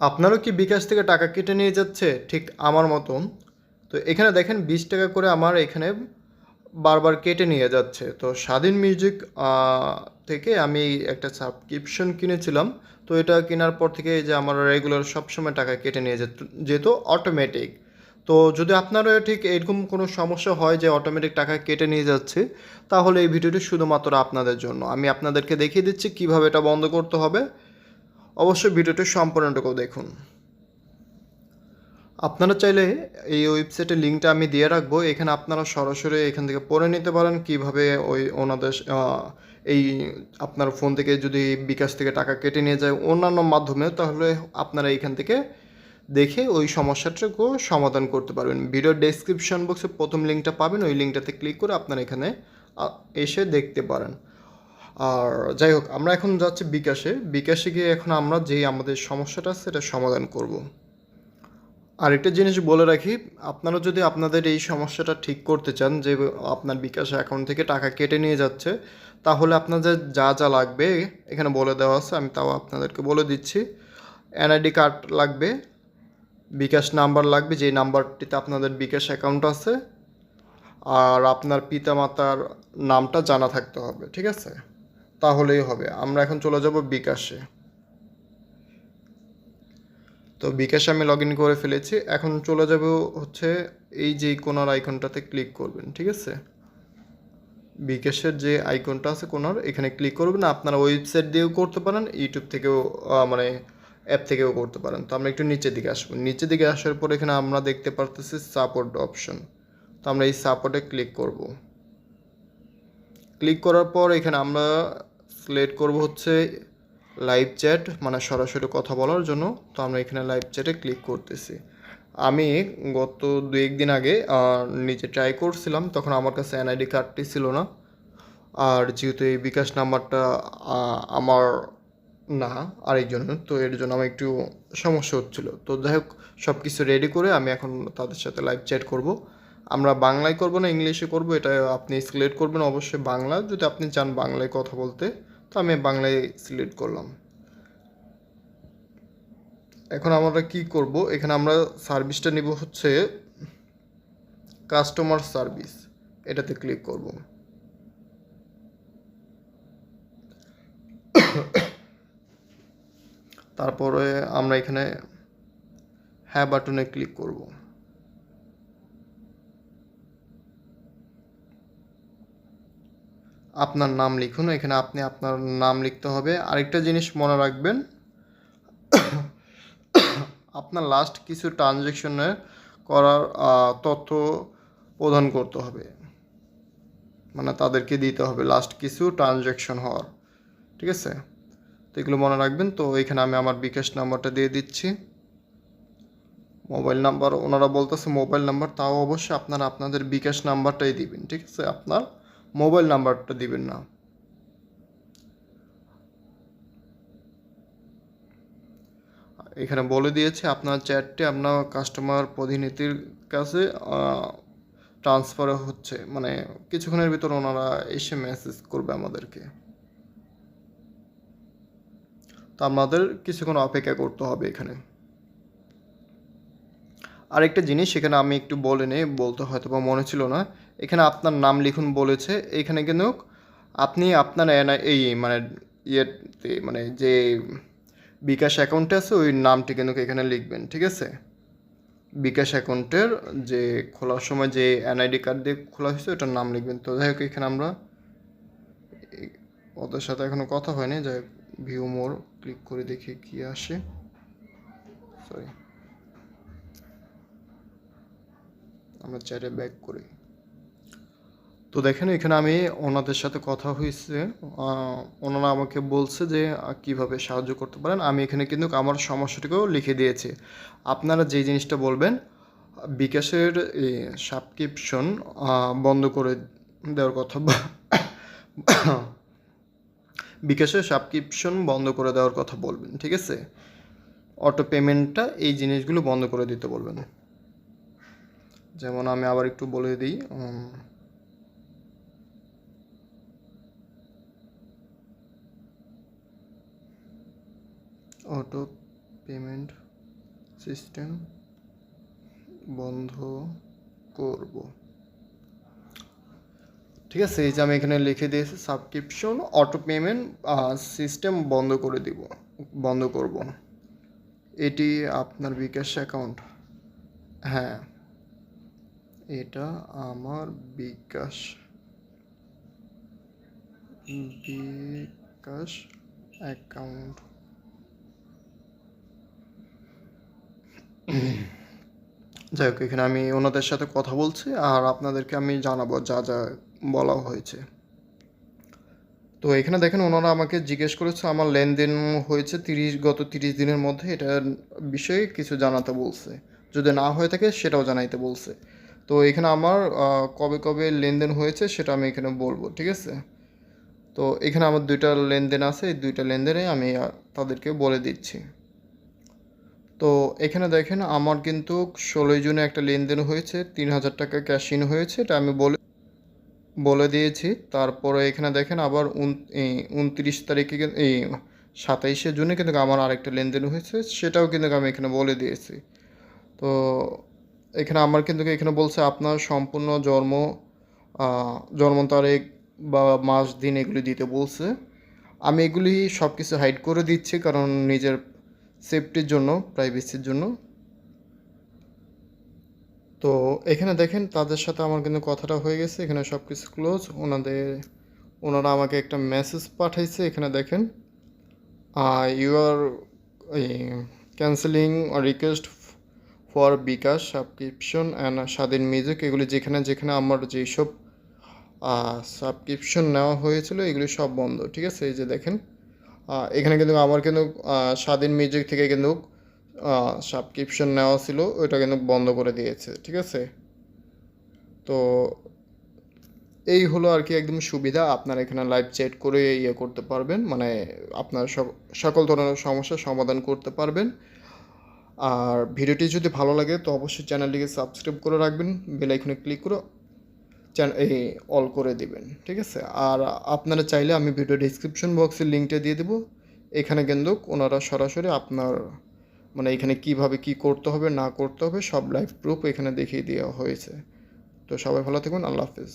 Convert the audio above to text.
আপনারও কি বিকাশ থেকে টাকা কেটে নিয়ে যাচ্ছে? ঠিক আমার মতন। তো এখানে দেখেন বিশ টাকা করে আমার এখানে বারবার কেটে নিয়ে যাচ্ছে। তো স্বাধীন মিউজিক থেকে আমি একটা সাবস্ক্রিপশন কিনেছিলাম। তো এটা কেনার পর থেকে যে আমার রেগুলার সবসময় টাকা কেটে নিয়ে যেত যেত অটোমেটিক তো যদি আপনারও ঠিক এরকম কোনো সমস্যা হয় যে অটোমেটিক টাকা কেটে নিয়ে যাচ্ছে, তাহলে এই ভিডিওটি শুধুমাত্র আপনাদের জন্য। আমি আপনাদেরকে দেখিয়ে দিচ্ছি কীভাবে এটা বন্ধ করতে হবে। অবশ্যই ভিডিওটি সম্পূর্ণটুকু দেখুন। আপনারা চাইলে এই ওয়েবসাইটের লিঙ্কটা আমি দিয়ে রাখব। এখানে আপনারা সরাসরি এখান থেকে পড়ে নিতে পারেন কীভাবে ওই ওনাদের এই আপনার ফোন থেকে যদি বিকাশ থেকে টাকা কেটে নিয়ে যায় অন্যান্য মাধ্যমে তাহলে আপনারা এখান থেকে দেখে ওই সমস্যাটাকে সমাধান করতে পারবেন। ভিডিওর ডেসক্রিপশন বক্সে প্রথম লিঙ্কটা পাবেন। ওই লিঙ্কটাতে ক্লিক করে আপনারা এখানে এসে দেখতে পারেন। আর যাই হোক, আমরা এখন যাচ্ছি বিকাশে। বিকাশে গিয়ে এখন আমরা যেই আমাদের সমস্যাটা আছে সেটা সমাধান করব। আরেকটা জিনিস বলে রাখি, আপনারা যদি আপনাদের এই সমস্যাটা ঠিক করতে চান, যে আপনার বিকাশ অ্যাকাউন্ট থেকে টাকা কেটে নিয়ে যাচ্ছে, তাহলে আপনাদের যা যা লাগবে এখানে বলে দেওয়া আছে, আমি তাও আপনাদেরকে বলে দিচ্ছি। এনআইডি কার্ড লাগবে, বিকাশ নাম্বার লাগবে, যেই নাম্বারটিতে আপনাদের বিকাশ অ্যাকাউন্ট আছে, আর আপনার পিতামাতার নামটা জানা থাকতে হবে, ঠিক আছে? তাহলেই হবে। আমরা এখন চলে যাব বিকাশে। তো বিকাশে আমি লগ ইন করে ফেলেছি। এখন চলে যাব হচ্ছে এই যে কোনার আইকনটাতে ক্লিক করবেন, ঠিক আছে? বিকাশের যে আইকনটা আছে কোনার, এখানে ক্লিক করবেন। আপনারা ওয়েবসাইট দিয়েও করতে পারেন ইউটিউব থেকেও মানে অ্যাপ থেকেও করতে পারেন। তো আমরা একটু নিচের দিকে আসব। নিচের দিকে আসার পর এখানে আমরা দেখতে পারতেছি সাপোর্ট অপশন তো আমরা এই সাপোর্টে ক্লিক করব। ক্লিক করার পর এখানে আমরা সিলেক্ট করব হচ্ছে লাইভ চ্যাট মানে সরাসরি কথা বলার জন্য। তো আমরা এখানে লাইভ চ্যাটে ক্লিক করতেছি। আমি গত দু একদিন আগে নিজে ট্রাই করছিলাম, তখন আমার কাছে এনআইডি কার্ডটি ছিল না। আর যেহেতু এই বিকাশ নাম্বারটা আমার না আরেকজনের তো এর জন্য আমার একটু সমস্যা হচ্ছিল। তো যাই হোক সব কিছু রেডি করে আমি এখন তাদের সাথে লাইভ চ্যাট করব। আমরা বাংলায় করব না, ইংলিশে করব? এটা আপনি সিলেক্ট করবেন অবশ্যই বাংলা। যদি আপনি চান বাংলায় কথা বলতে তো আমি বাংলায় সিলেক্ট করলাম। এখন আমরা কি করব? এখানে আমরা সার্ভিসটা নিব হচ্ছে কাস্টমার সার্ভিস এটাতে ক্লিক করব। তারপরে আমরা এখানে হ্যাঁ বাটনে ক্লিক করব। আপনার নাম লিখুন, এখানে আপনি আপনার নাম লিখতে হবে। আরেকটা জিনিস মনে রাখবেন, আপনার লাস্ট কিছু ট্রানজ্যাকশনে করার তথ্য প্রদান করতে হবে। মানে তাদেরকে দিতে হবে লাস্ট কিছু ট্রানজ্যাকশন হওয়ার, ঠিক আছে? তো এগুলো মনে রাখবেন। তো এখানে আমি আমার বিকাশ নাম্বারটা দিয়ে দিচ্ছি। মোবাইল নাম্বার, ওনারা বলতেছে মোবাইল নাম্বার, তাও অবশ্যই আপনারা আপনাদের বিকাশ নাম্বারটাই দিবেন, ঠিক আছে? আপনার মোবাইল নাম্বারটা দিবেন না। এখানে বলে দিয়েছে, আপনার চ্যাটটি আপনার কাস্টমার প্রতিনিধির কাছে ট্রান্সফার হচ্ছে। মানে কিছুক্ষণের ভিতর ওনারা এসে মেসেজ করবে আমাদেরকে। তো আমাদের কিছুক্ষণ অপেক্ষা করতে হবে এখানে। আরেকটা জিনিস সেখানে আমি একটু বলে নেই, বলতে হয়তো বা মনে ছিল না। এখানে আপনার নাম লিখুন বলেছে। এখানে কিন্তু আপনি আপনার এই মানে ইয়েতে মানে যে বিকাশ অ্যাকাউন্টে আছে, ওই নামটি কিন্তু এখানে লিখবেন, ঠিক আছে? বিকাশ অ্যাকাউন্টের যে খোলার সময় যে এনআইডি কার্ড দিয়ে খোলা হয়েছে, ওটার নাম লিখবেন। তো যাই হোক, এখানে আমরা ওদের সাথে এখনও কথা হয়নি। যাই হোক ভিউ মোর ক্লিক করে দেখি কি আসে। সরি আমরা চ্যাটে ব্যাক করি। তো দেখেন, এখানে আমি ওনাদের সাথে কথা হয়েছে ওনারা আমাকে বলছে যে কীভাবে সাহায্য করতে পারেন। আমি এখানে কিন্তু আমার সমস্যাটিকেও লিখে দিয়েছি। আপনারা যে জিনিসটা বলবেন, বিকাশের সাবস্ক্রিপশন বন্ধ করে দেওয়ার কথা বা- বিকাশের সাবস্ক্রিপশন বন্ধ করে দেওয়ার কথা বলবেন, ঠিক আছে? অটো পেমেন্টটা এই জিনিসগুলো বন্ধ করে দিতে বলবেন। যেমন আমি আবার একটু বলে দিই অটো পেমেন্ট সিস্টেম বন্ধ করব। ঠিক আছে, এই যে আমি এখানে লিখে দিয়েছি সাবস্ক্রিপশন অটো পেমেন্ট সিস্টেম বন্ধ করে দিব, বন্ধ করব। এটি আপনার বিকাশ অ্যাকাউন্ট হ্যাঁ। এটা আমার বিকাশ বিকাশ অ্যাকাউন্ট যাই হোক, এখানে আমি ওনাদের সাথে কথা বলছি আর আপনাদেরকে আমি জানাব যা যা বলা হয়েছে। তো এখানে দেখেন ওনারা আমাকে জিজ্ঞেস করেছে, আমার লেনদেন হয়েছে তিরিশ, গত তিরিশ দিনের মধ্যে। এটার বিষয়ে কিছু জানাতে বলছে। যদি না হয়ে থাকে সেটাও জানাইতে বলছে। তো এখানে আমার কবে কবে লেনদেন হয়েছে সেটা আমি এখানে বলব, ঠিক আছে? তো এখানে আমার দুইটা লেনদেন আছে, এই দুইটা লেনদেনে আমি তাদেরকে বলে দিচ্ছি। তো এখানে দেখেন, আমার কিন্তু ষোলোই জুনে একটা লেনদেন হয়েছে, তিন হাজার টাকা ক্যাশ ইন হয়েছে, এটা আমি বলে বলে দিয়েছি। তারপরে এখানে দেখেন, আবার উনত্রিশ তারিখে এই সাতাইশে জুনে কিন্তু আমার আরেকটা লেনদেন হয়েছে, সেটাও কিন্তু আমি এখানে বলে দিয়েছি। তো এখানে আমার কিন্তু এখানে বলছে আপনার সম্পূর্ণ জন্ম জন্ম তারিখ বা মাস, দিন এগুলি দিতে বলছে। আমি এগুলি সব কিছু হাইড করে দিচ্ছি কারণ নিজের সেফটির জন্য প্রাইভেসির জন্য। তো এখানে দেখেন, তাদের সাথে আমার কিন্তু কথাটা হয়ে গেছে। এখানে সব কিছু ক্লোজ ওনাদের, ওনারা আমাকে একটা মেসেজ পাঠাইছে। এখানে দেখেন you are cancelling request for bKash, subscription and Swadhin music এগুলি যেখানে যেখানে আমার যেসব সাবস্ক্রিপশন নেওয়া হয়েছিল এগুলি সব বন্ধ, ঠিক আছে? এই যে দেখেন এখানে কিন্তু আমার কিন্তু স্বাধীন মিউজিক থেকে কিন্তু সাবস্ক্রিপশন নেওয়া ছিল, ওইটা কিন্তু বন্ধ করে দিয়েছে, ঠিক আছে? তো এই হলো আর কি একদম সুবিধা, আপনারা এখানে লাইভ চ্যাট করে ইয়ে করতে পারবেন মানে আপনার সক- সকল ধরনের সমস্যার সমাধান করতে পারবেন। আর ভিডিওটি যদি ভালো লাগে, তো অবশ্যই চ্যানেলটিকে সাবস্ক্রাইব করে রাখবেন বেল আইকনে ক্লিক করে এই অল করে দিবেন, ঠিক আছে? আর আপনারা চাইলে আমি ভিডিও ডিসক্রিপশন বক্সের লিঙ্কটা দিয়ে দেবো। এখানে কিন্তু ওনারা সরাসরি আপনার মানে এখানে কীভাবে কি করতে হবে, না করতে হবে, সব লাইভ প্রুফ এখানে দেখিয়ে দেওয়া হয়েছে। তো সবাই ভালো থাকুন, আল্লাহ হাফিজ।